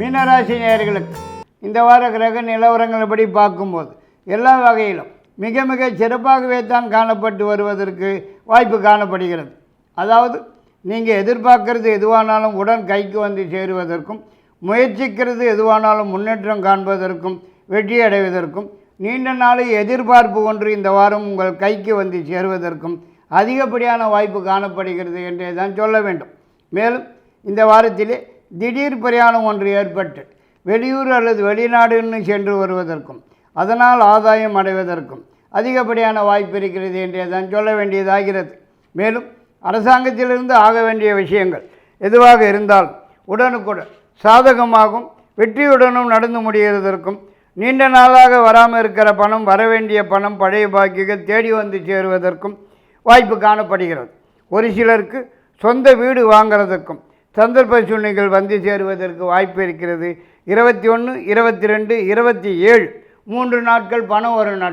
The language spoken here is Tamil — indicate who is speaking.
Speaker 1: மீனராசி நேயர்களுக்கு இந்த வார கிரக நிலவரங்களின்படி பார்க்கும்போது எல்லா வகையிலும் மிக மிக சிறப்பாகவே தான் காணப்பட்டு வருவதற்கு வாய்ப்பு காணப்படுகிறது. அதாவது நீங்கள் எதிர்பார்க்கறது எதுவானாலும் உடன் கைக்கு வந்து சேருவதற்கும் முயற்சிக்கிறது எதுவானாலும் முன்னேற்றம் காண்பதற்கும் வெற்றி அடைவதற்கும் நீண்ட நாள் எதிர்பார்ப்பு ஒன்று இந்த வாரம் உங்கள் கைக்கு வந்து சேருவதற்கும் அதிகப்படியான வாய்ப்பு காணப்படுகிறது என்றே தான் சொல்ல வேண்டும். மேலும் இந்த வாரத்திலே திடீர் பிரயாணம் ஒன்று ஏற்பட்டு வெளியூர் அல்லது வெளிநாடுன்னு சென்று வருவதற்கும் அதனால் ஆதாயம் அடைவதற்கும் அதிகப்படியான வாய்ப்பு இருக்கிறது என்றே தான் சொல்ல வேண்டியதாகிறது. மேலும் அரசாங்கத்திலிருந்து ஆக வேண்டிய விஷயங்கள் எதுவாக இருந்தால் உடனுக்குடன் சாதகமாகவும் வெற்றியுடனும் நடந்து முடிகிறதற்கும் நீண்ட நாளாக வராமல் இருக்கிற பணம் வரவேண்டிய பணம் பழைய பாக்கிகள் தேடி வந்து சேருவதற்கும் வாய்ப்பு காணப்படுகிறது. ஒரு சிலருக்கு சொந்த வீடு வாங்குறதுக்கும் சந்தர்ப்ப சூழ்நிலைகள் வந்து சேருவதற்கு வாய்ப்பு இருக்கிறது. இருபத்தி ஒன்று இருபத்தி ரெண்டு இருபத்தி ஏழு. மூன்று நாட்கள் பணம் வரும் நாட்கள்